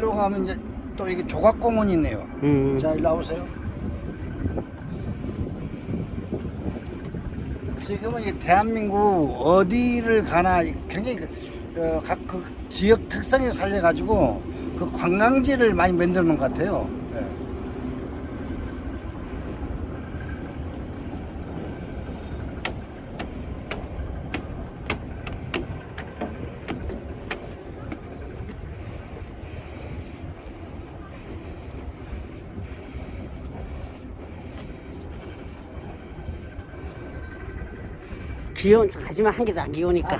일로 가면 이제 또 이게 조각공원이 있네요. 음. 자, 일로 와보세요. 지금은 이 대한민국 어디를 가나 굉장히 그, 어, 각그 지역 특성에 살려가지고 그 관광지를 많이 놓은 것 같아요. 예. 귀여운 척 하지만 한 개도 안 귀여우니까.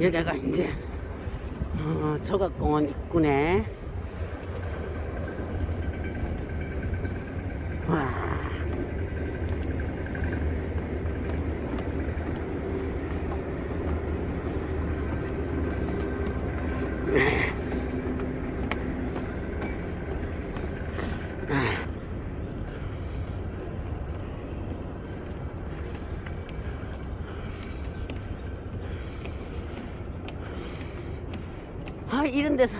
여기가 이제 어, 조각공원 입구네. 와. 아, 이런 데서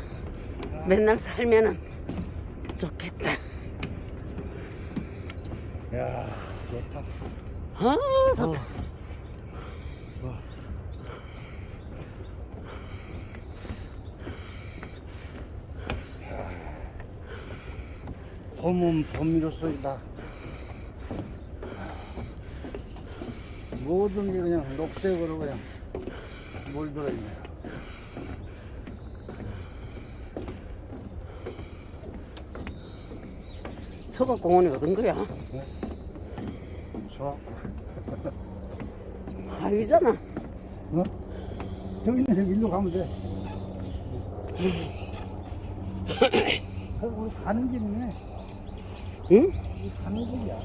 맨날 살면은 좋겠다. 야, 좋다. 아, 좋다. 봄은 봄이로서이다. 모든 게 그냥 녹색으로 그냥 물들어 있네요. 조각공원이 어딘 거야? 좋아. 아, 여기잖아. 어? 저기 저기 일로 가면 돼. 저 우리 가는 길이네. 응? 우리 가는 길이야.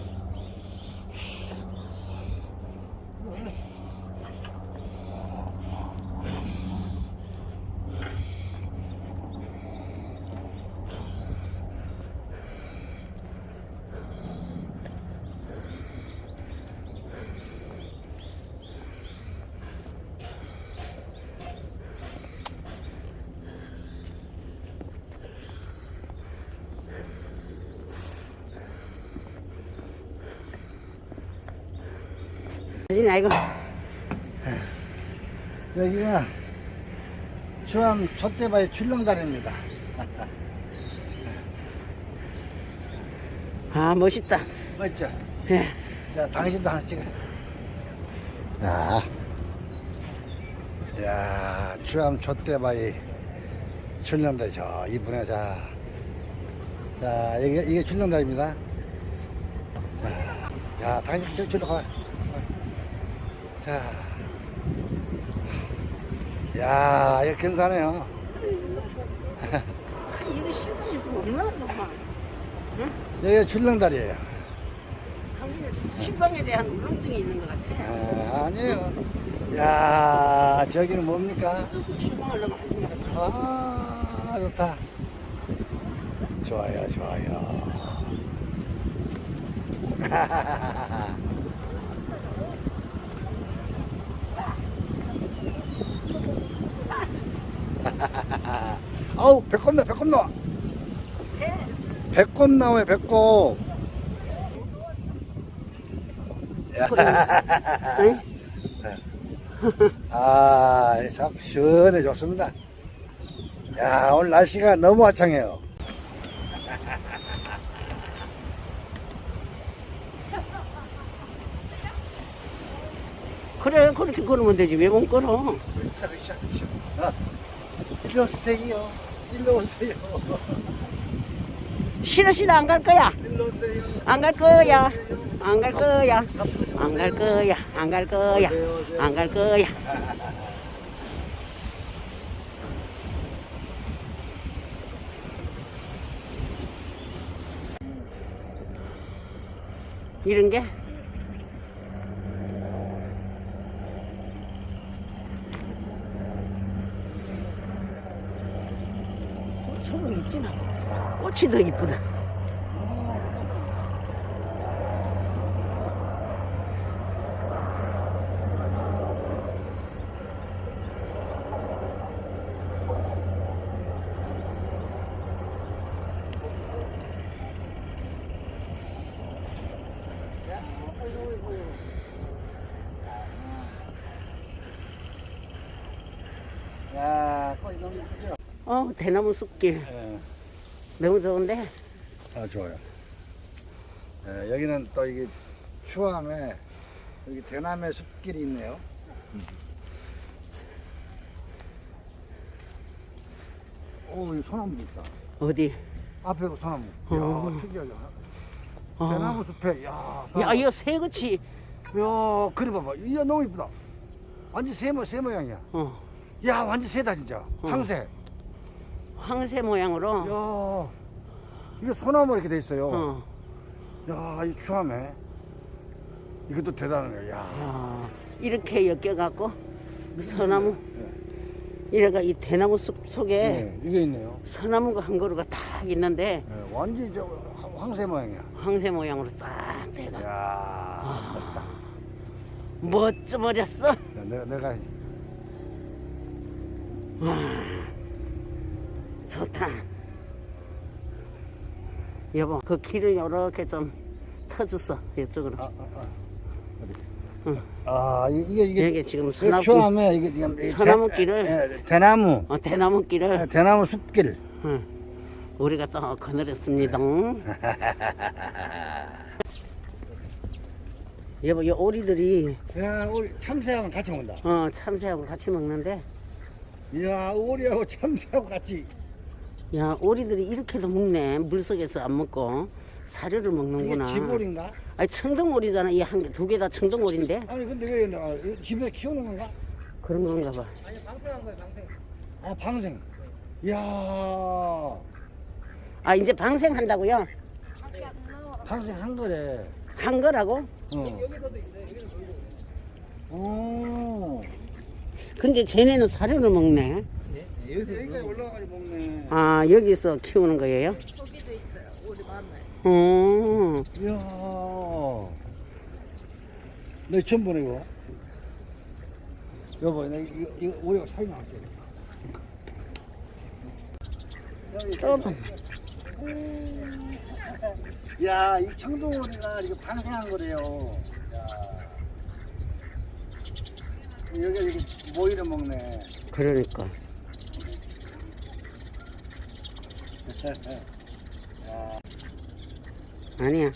사진 아이고. 여기가 주암 촛대바위 출렁다리입니다. 아, 멋있다. 맞죠? 예. 자, 당신도 하나 찍어. 자. 야, 주암 촛대바위 출렁다리 저 이쁘네, 자. 자, 이게, 이게 출렁다리입니다. 자, 야, 당신 저, 저로 가. 자. 야, 이거 근사네요. 이거 있으면 얼마나 좋아. 여기가 출렁다리예요 당신의 신방에 대한 울렁증이 있는 것 같아. 아, 아니에요. 야, 저기는 뭡니까? 신방하려면 하지 마라. 아, 좋다. 좋아요, 좋아요. 아우, 배꼽 나, 배꼽 나와. 배꼽 나와요, 배꼽. 야. 응? 아, 참 시원해 좋습니다. 야, 오늘 날씨가 너무 화창해요. 그래, 그렇게 걸으면 되지. 왜 못 걸어? 으쌰, 으쌰, 으쌰. 아, 일로 오세요. 일로 오세요. 싫어, 싫어, 안 갈 거야. 일로 오세요. 안 갈 거야. 안 갈 거야. 안 갈 거야. 안 갈 거야. 안 갈 거야. 이런 게 어, 저거 있지나? 꽃이 더 이쁘다. 야, 꽃이 너무 이쁘죠? 어 대나무 숲길 예. 너무 좋은데 아, 좋아요. 예, 여기는 또 이게 추함에 여기 대남의 숲길이 있네요. 오, 여기 소나무도 있다. 어디 앞에 그 소나무. 어. 야, 특이하다. 어. 대나무 숲에, 야, 야 소나무. 이거 새그치 야, 그래 봐봐. 이야, 너무 이쁘다. 완전 새, 모, 새 모양이야. 어 야, 완전 새다, 진짜. 어. 황새. 황새 모양으로 야, 이거 소나무 이렇게 돼 있어요. 어. 야, 이 추함에. 이것도 대단하네. 야. 야, 이렇게 엮여갖고 소나무 이래가 이 대나무 숲 속에 네, 이게 있네요. 소나무가 한 그루가 딱 있는데 네, 완전 저 황새 모양이야. 황새 모양으로 딱 돼가 야, 멋져 버렸어. 내가 내가 좋다. 여보, 그 길을 이렇게 좀 터줬어 이쪽으로. 아, 아, 아. 응. 아, 이- 이게 이게 여기 지금 그 소나무 추함에 이게 지금 이 소나무 대- 길을- 예, 대나무 어, 대나무 길을 예, 대나무 숲길. 응. 우리가 또 거느렸습니다. 여보, 이 오리들이 야, 우리 참새하고 같이 먹는다. 어, 참새하고 같이 먹는데 야, 오리하고 참새하고 같이. 야 오리들이 이렇게도 먹네 물속에서 안 먹고 사료를 이게 먹는구나 지골인가? 아니 청동오리잖아 이 한 개 두 개 다 청동오리인데 아니 근데 왜 아, 이거 집에 키우는 건가? 그런 건가 봐 아, 방생. 야, 아 이제 방생한다고요? 방생 한 거래. 한 거라고? 어. 여기서도 있어요. 여기서 오. 근데 쟤네는 사료를 먹네 여기까지 올라가가지고 먹네. 아 여기서 키우는 거예요? 저기도 있어요. 우리 만나요. 어, 이야. 너 처음 보네, 이거. 여보, 나 이거, 이거 우리가 사진 나왔지. 또 야, 이 청동오리가 이거 방생한 거래요. 야. 여기, 여기 모이를 먹네. 그러니까 야, 아니야